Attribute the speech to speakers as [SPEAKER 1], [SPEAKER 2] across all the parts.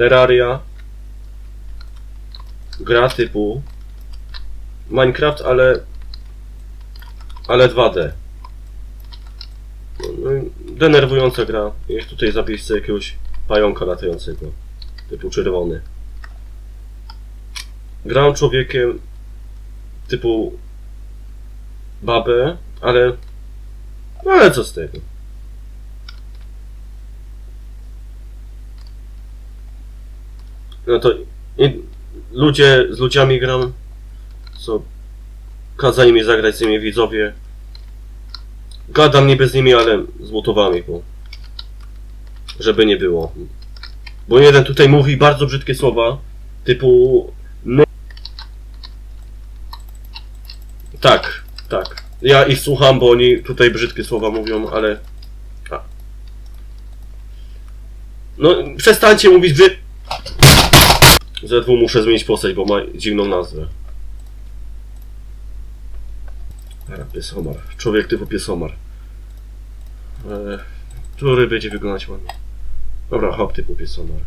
[SPEAKER 1] Terraria. Gra typu Minecraft, ale ale 2D. No, i denerwująca gra. Jak tutaj zabić sobie jakiegoś pająka latającego. Typu czerwony. Grałem człowiekiem typu babę, ale no ale co z tego? No to i, ludzie, z ludziami gram, co kazali mi zagrać z nimi widzowie. Gadam niby z nimi, ale zmutowałem ich, bo żeby nie było. Bo jeden tutaj mówi bardzo brzydkie słowa, typu my... Tak, tak. Ja ich słucham, bo oni tutaj brzydkie słowa mówią, ale... A. No, przestańcie mówić brzyd... ZW muszę zmienić postać, bo ma dziwną nazwę. Piesomar. Człowiek typu piesomar. E, który będzie wyglądać ładnie. Dobra, hop typu piesomar.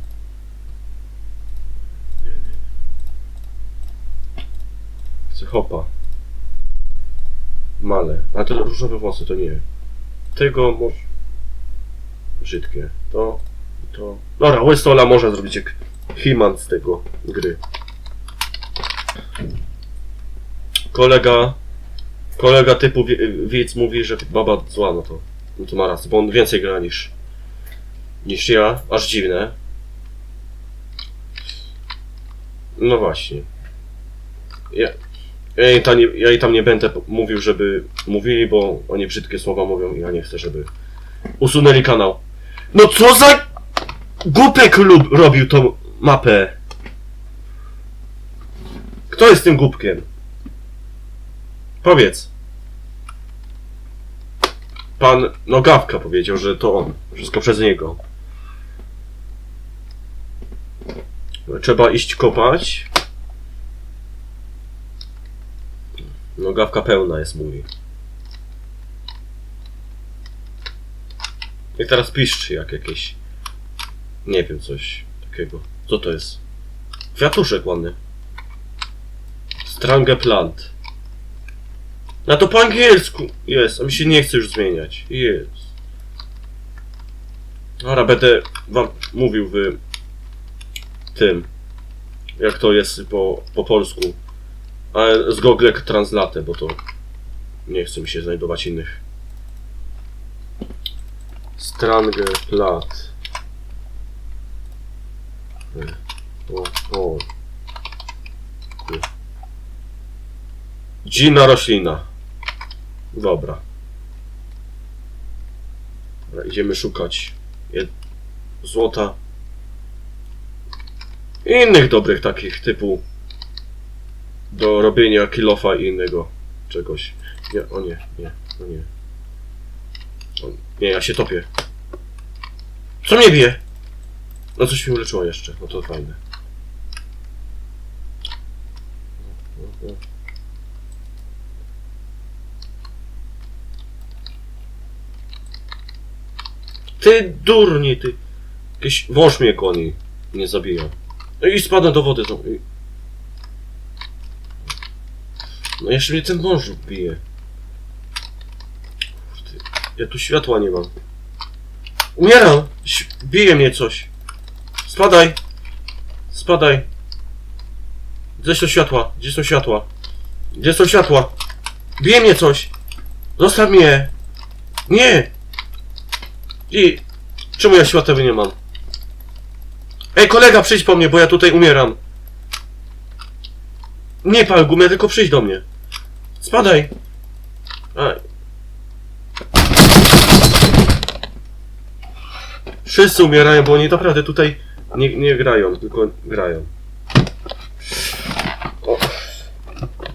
[SPEAKER 1] Chcę hopa. Male. A te różowe włosy to nie. Tego może... Brzydkie. To... To... Dobra, Westola może zrobić jak He-Man z tego gry. Kolega... Kolega typu wie- widz mówi, że baba zła, no to... No to ma rację, bo on więcej gra niż... Niż ja. Aż dziwne. No właśnie. Ja, ja, jej tam nie, ja jej tam nie będę mówił, żeby mówili, bo oni brzydkie słowa mówią i ja nie chcę, żeby usunęli kanał. No co za głupek lub robił tą mapę? Kto jest tym głupkiem? Powiedz. Pan Nogawka powiedział, że to on. Wszystko przez niego. Trzeba iść kopać. Nogawka pełna jest, mówi. Jak teraz piszczy, jak jakieś... Nie wiem, coś takiego. Co to jest? Kwiatuszek ładny. Strange plant. A to po angielsku jest, a mi się nie chce już zmieniać. Jest. Dobra, będę wam mówił w tym, jak to jest po, po polsku. Ale z Google Translate, bo to nie chce mi się znajdować innych. Strange plat. O, o. Dzina roślina. Dobra. Dobra, idziemy szukać jed... złota. I innych dobrych takich typu do robienia kilofa i innego czegoś. Nie, o nie, nie, o nie. O, nie, ja się topię. Co mnie bije? No coś mnie uleczyło jeszcze, no to fajne. Ty durni, ty. Jakiś wąż mnie goni. Nie zabija. No i spada do wody to. No jeszcze mnie ten wąż bije. Kurde, Ja tu światła nie mam. Umieram! Bije mnie coś. Spadaj! Spadaj! Gdzie są światła? Gdzie są światła? Gdzie są światła? Bije mnie coś! Zostaw mnie! Nie! I... Czemu ja świateł nie mam? Ej, kolega, przyjdź po mnie, bo ja tutaj umieram. Nie pal gumę, tylko przyjdź do mnie. Spadaj. Aj. Wszyscy umierają, bo oni naprawdę tutaj nie, nie grają, tylko grają. O.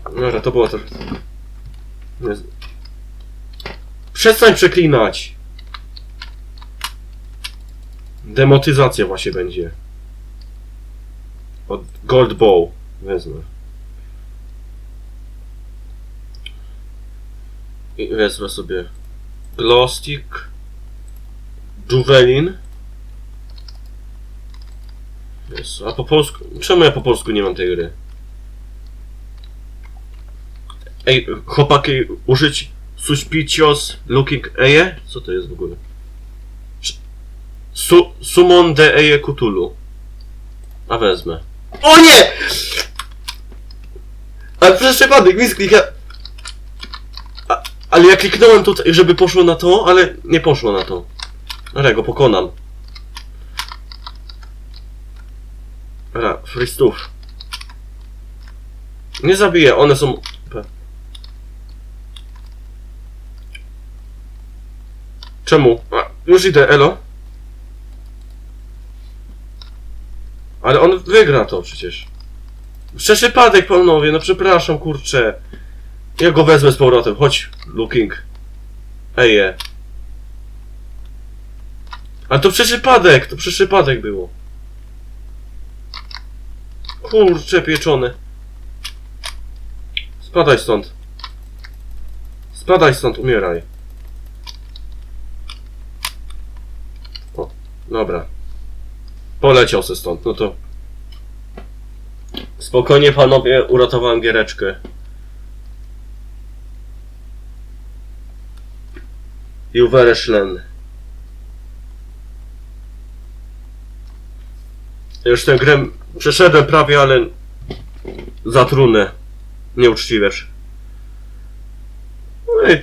[SPEAKER 1] Dobra, to było to. Przestań przeklinać! Demotyzacja właśnie będzie. Od Gold Bow wezmę. I wezmę sobie Glow Stick, Juvelin. Jezu, a po polsku... Czemu ja po polsku nie mam tej gry? Ej, chłopaki, użyć suspicious looking eje? Co to jest w ogóle? Su summon de eje Cthulhu. A wezmę. O nie! Ale przez przypadek, misklik, ja... A, ale ja kliknąłem tutaj, żeby poszło na to, ale nie poszło na to. Ale go pokonam. Dobra, fristów. Nie zabiję, one są... Czemu? A, już idę, elo. Ale on wygra to przecież. Przez przypadek, panowie, no przepraszam, kurczę. Ja go wezmę z powrotem, chodź, looking. Eje. Ale to przez przypadek, to przez przypadek było. Kurcze pieczone. Spadaj stąd. Spadaj stąd, umieraj. O, dobra. Poleciał se stąd, no to... Spokojnie panowie, uratowałem giereczkę. Juwereszlen. Już tę grę przeszedłem prawie, ale za trudne. Nieuczciwecz. No i...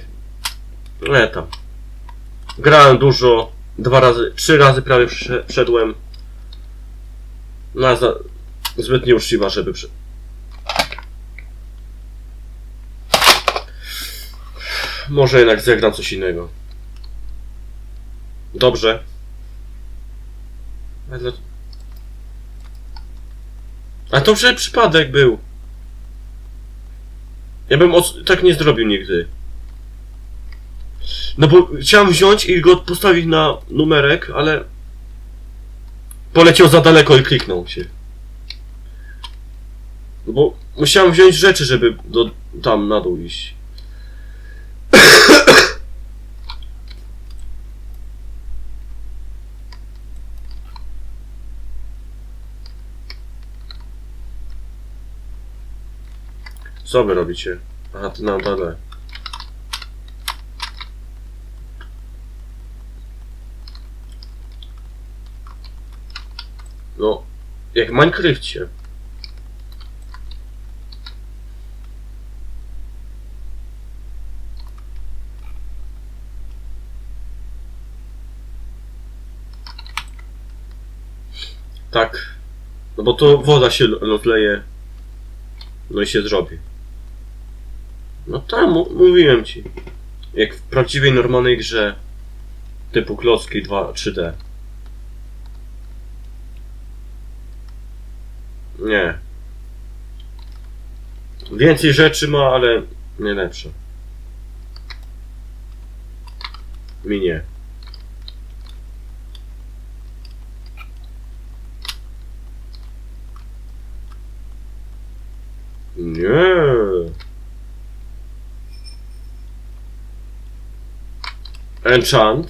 [SPEAKER 1] Nie tam. Grałem dużo. Dwa razy, trzy razy prawie przesz- przeszedłem. No za... Zbyt nieuczciwa, żeby. Może jednak zagram coś innego. Dobrze. Ale... A to przecież przypadek był. Ja bym os- tak nie zrobił nigdy. No bo chciałem wziąć i go postawić na numerek, ale... Poleciał za daleko i kliknął się. No bo musiałem wziąć rzeczy, żeby do, tam na dół iść. Co wy robicie? Aha, ty na dole. No, jak w Minecrafcie. Tak. No bo to woda się rozleje. No i się zrobi. No mu- mówiłem ci. Jak w prawdziwej, normalnej grze typu klocki 2, 3D. Nie. Więcej rzeczy ma, ale nie lepsze. Mi nie. Nie. Enchant.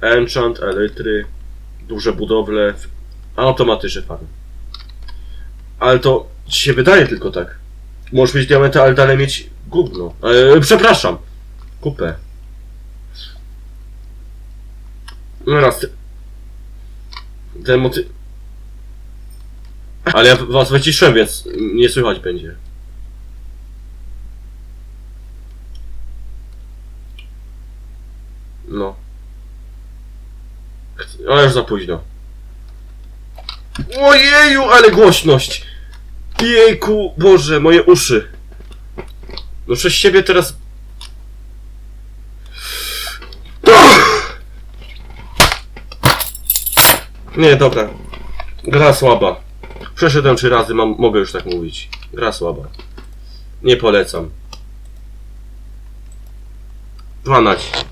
[SPEAKER 1] Enchant, elektry, duże budowle, automatyczne farmy. Ale to ci się wydaje tylko tak. Możesz mieć diamenty, ale dalej mieć gówno. E, przepraszam. Kupę. No raz. Ten moty... Ale ja was wyciszyłem, więc nie słychać będzie. No. Ale już za późno. Ojeju, ale głośność! Jejku, Boże, moje uszy. No przez siebie teraz... Nie, dobra. Gra słaba. Przeszedłem trzy razy, mam, mogę już tak mówić. Gra słaba. Nie polecam. 12.